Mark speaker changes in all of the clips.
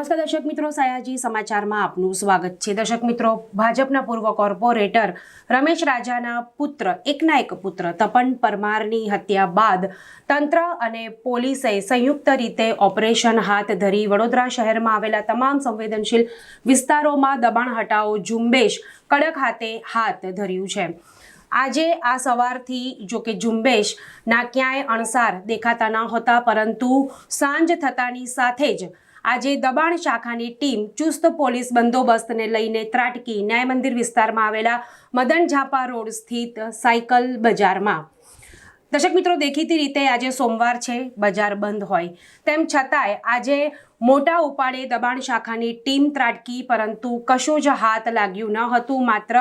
Speaker 1: નમસ્કાર દર્શક મિત્રો, સયાજી સમાચારમાં આપનું સ્વાગત છે. દર્શક મિત્રો, ભાજપના પૂર્વ કોર્પોરેટર રમેશ રાજાના પુત્ર, એકના એક પુત્ર તપન પરમારની હત્યા બાદ તંત્ર અને પોલીસે સંયુક્ત રીતે ઓપરેશન હાથ ધરી વડોદરા શહેરમાં આવેલા તમામ સંવેદનશીલ વિસ્તારોમાં દબાણ હટાવો ઝુંબેશ કડક હાથે હાથ ધર્યું છે. આજે આ સવારથી જો કે ઝુંબેશ ના ક્યાંય અણસાર દેખાતા ન હતા, પરંતુ સાંજ થતાની સાથે જ આજે દબાણ શાખાની ટીમ ચુસ્ત પોલીસ બંદોબસ્તને લઈને ત્રાટકી ન્યાય મંદિર વિસ્તારમાં આવેલા મદન ઝાપા રોડ સ્થિત સાયકલ બજારમાં. દર્શક મિત્રો, દેખીતી રીતે આજે સોમવાર છે, બજાર બંધ હોય. તેમ છતાંય આજે મોટા ઉપાડે દબાણ શાખાની ટીમ ત્રાટકી, પરંતુ કશું જ હાથ લાગ્યું ન હતું. માત્ર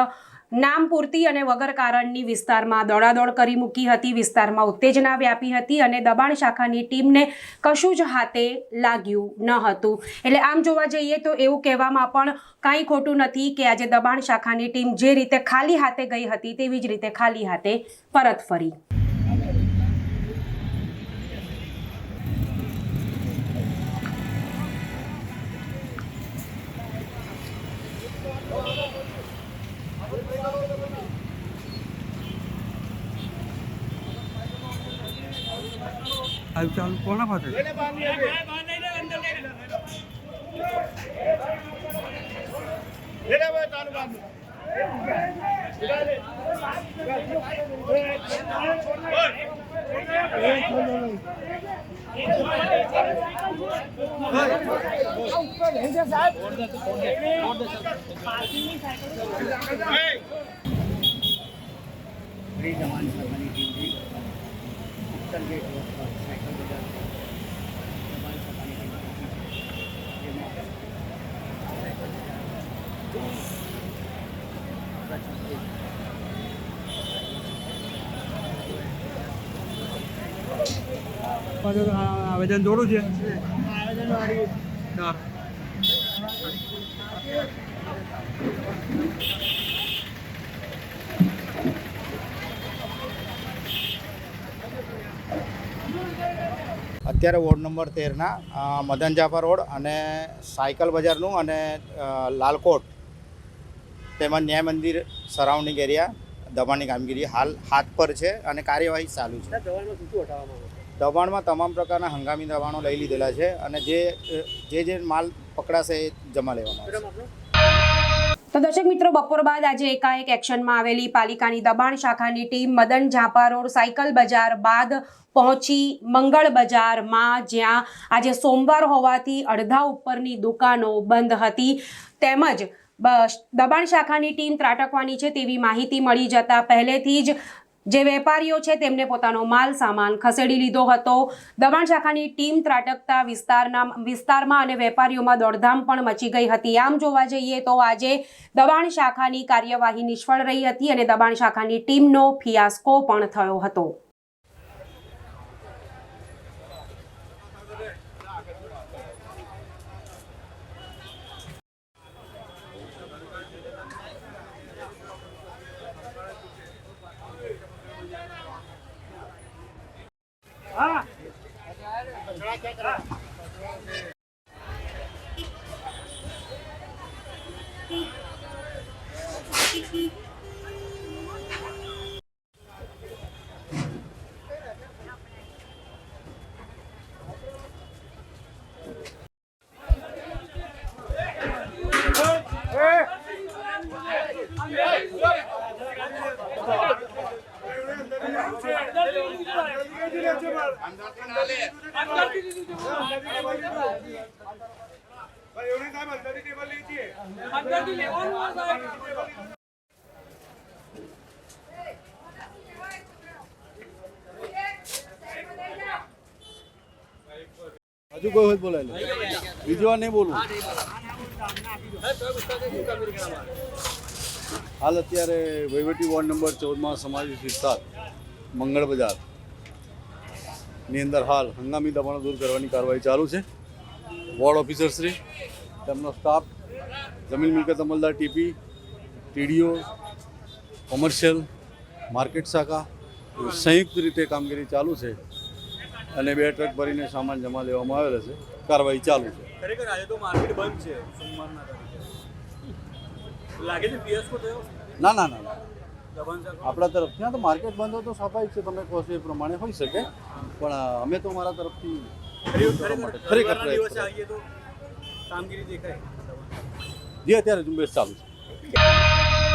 Speaker 1: નામ પૂરતી અને વગર કારણની વિસ્તારમાં દોડાદોડ કરી મૂકી હતી. વિસ્તારમાં ઉત્તેજના વ્યાપી હતી અને દબાણ શાખાની ટીમને કશું જ હાથે લાગ્યું ન હતું. એટલે આમ જોવા જઈએ તો એવું કહેવામાં પણ કાંઈ ખોટું નથી કે આજે દબાણ શાખાની ટીમ જે રીતે ખાલી હાથે ગઈ હતી તેવી જ રીતે ખાલી હાથે પરત ફરી.
Speaker 2: అది చాలా పోనా పోతుంది साइकिल રોડ પર સાયકલ બજાર પર જવાન સભાની ટીમ જેમાં
Speaker 3: પાછળ આ આવેદન જોડું
Speaker 4: અત્યારે વોર્ડ નંબર તેરના મદન જાફર રોડ અને સાયકલ બજારનું અને લાલકોટ તેમજ ન્યાય મંદિર સરાઉન્ડિંગ એરિયા દબાણની કામગીરી હાલ હાથ પર છે અને કાર્યવાહી ચાલુ છે. દબાણમાં તમામ પ્રકારના હંગામી દબાણો લઈ લીધેલા છે અને જે જે જે માલ પકડાશે એ જમા લેવામાં આવશે.
Speaker 1: તો દર્શક મિત્રો, બપોર બાદ આજે એકાએક એક્શનમાં આવેલી પાલિકાની દબાણ શાખાની team Madan Zapa road cycle Bazaar બાદ પહોંચી મંગળ બજારમાં, જ્યાં આજે સોમવાર હોવાથી અડધા ઉપરની દુકાનો બંધ હતી. તેમજ દબાણ શાખાની ટીમ ત્રાટકવાની છે તેવી માહિતી મળી જતા પહેલેથી જ જે વેપારીઓ છે તેમને પોતાનો માલ સામાન ખસેડી લીધો હતો. દબાણ શાખાની ટીમ ત્રાટકતા વિસ્તારના વિસ્તારમાં અને વેપારીઓમાં દોડધામ પણ મચી ગઈ હતી. આમ જોવા જઈએ તો આજે દબાણ શાખાની કાર્યવાહી નિષ્ફળ રહી હતી અને દબાણ શાખાની ટીમનો ફિયાસ્કો પણ થયો હતો.
Speaker 5: கேட்குறேன் હજુ કોઈ હોય તો બોલાય લે બીજી વાર નહીં બોલું હાલ અત્યારે વહીવટી વોર્ડ નંબર ચૌદમાં સમાજિત વિસ્તાર મંગળ બજાર ની અંદર હાલ હંગામી દબાણો દૂર કરવાની કાર્યવાહી ચાલુ છે. વોર્ડ ઓફિસરશ્રી તેમનો સ્ટાફ જમીન મિલકત અમલદાર ટીપી ટીડીઓ કોમર્શિયલ માર્કેટ શાખા સંયુક્ત રીતે કામગીરી ચાલુ છે અને બે ટ્રક ભરીને સામાન જમા લેવામાં આવેલો છે. કાર્યવાહી ચાલુ છે.
Speaker 3: ખરેખર આજે તો માર્કેટ બંધ છે સોમવારના લાગે છે થયો?
Speaker 5: ના ના ના. આપણા તરફથી. હા તો માર્કેટ બંધ હોય તો સ્વાભાવિક છે તમે કહો છો એ પ્રમાણે હોઈ શકે. પણ અમે તો મારા તરફથી
Speaker 3: ખરેખર કામગીરી દેખાય.
Speaker 5: જે અત્યારે ઝુંબેશ ચાલુ છે.